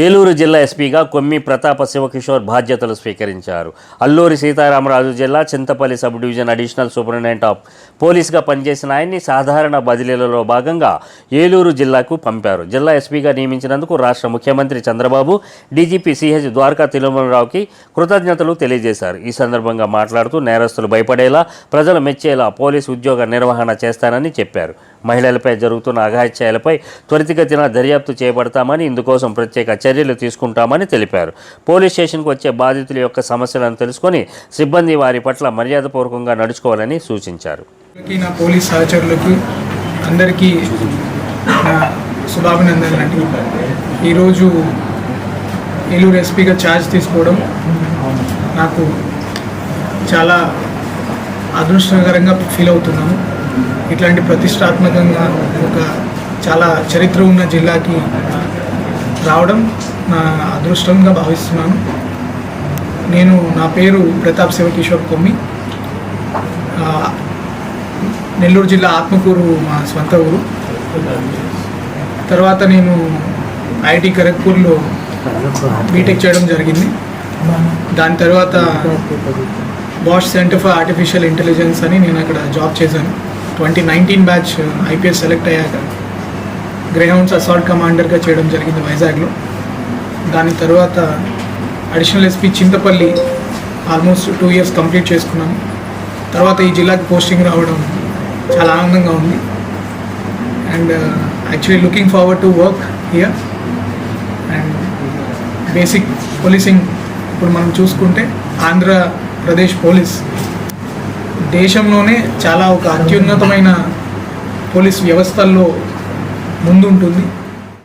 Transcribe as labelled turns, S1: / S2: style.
S1: ఏలూరు జిల్లా ఎస్పీగా కొమ్మి ప్రతాప శివకిషోర్ బాధ్యతలు స్వీకరించారు. అల్లూరి సీతారామరాజు జిల్లా Chintapalli sub division additional superintendent of పోలీస్గా పనిచేసిన ఆయన్ని సాధారణ బదిలీలలో భాగంగా ఏలూరు జిల్లాకు పంపారు. జిల్లా ఎస్పీగా నియమించినందుకు రాష్ట్ర ముఖ్యమంత్రి చంద్రబాబు డీజీపీ సిహెచ్ ద్వారకా తిరుమలరావుకి కృతజ్ఞతలు తెలియజేశారు. ఈ సందర్భంగా మాట్లాడుతూ నేరస్తులు భయపడేలా ప్రజలు మెచ్చేలా పోలీసు ఉద్యోగ నిర్వహణ చేస్తానని చెప్పారు. మహిళలపై జరుగుతున్న అఘాయిత్యాలపై త్వరితగతిన దర్యాప్తు చేపడతామని ఇందుకోసం ప్రత్యేక చర్యలు తీసుకుంటామని తెలిపారు. పోలీస్ స్టేషన్కు వచ్చే బాధితుల యొక్క సమస్యలను తెలుసుకొని సిబ్బంది వారి పట్ల మర్యాదపూర్వకంగా నడుచుకోవాలని సూచించారు.
S2: నా పోలీస్ సహచరులకి అందరికీ శుభాభినందనలు అండి ఈరోజు ఏలూరు ఎస్పీగా ఛార్జ్ తీసుకోవడం నాకు చాలా అదృష్టకరంగా ఫీల్ అవుతున్నాను. ఇట్లాంటి ప్రతిష్టాత్మకంగా ఒక చాలా చరిత్ర ఉన్న జిల్లాకి రావడం నా అదృష్టంగా భావిస్తున్నాను. నేను నా పేరు ప్రతాప్ శివకిషోర్ కొమ్మి. నెల్లూరు జిల్లా ఆత్మకూరు మా స్వంత ఊరు. తర్వాత నేను ఐఐటి ఖరగ్పూర్లో బీటెక్ చేయడం జరిగింది. దాని తర్వాత Bosch centre for artificial intelligence అని నేను అక్కడ జాబ్ చేశాను. Twenty nineteen batch IPS select అయ్యాక గ్రేహౌండ్స్ అసాల్ట్ కమాండర్గా చేయడం జరిగింది వైజాగ్లో. దాని తర్వాత additional SP Chintapalli almost two years complete చేసుకున్నాను తర్వాత ఈ జిల్లాకి పోస్టింగ్ రావడం చాలా ఆనందంగా ఉంది. And actually looking forward to work here and basic policing ఇప్పుడు మనం చూసుకుంటే ఆంధ్రప్రదేశ్ పోలీస్ దేశంలోనే చాలా ఒక అత్యున్నతమైన పోలీస్ వ్యవస్థల్లో ముందుంటుంది.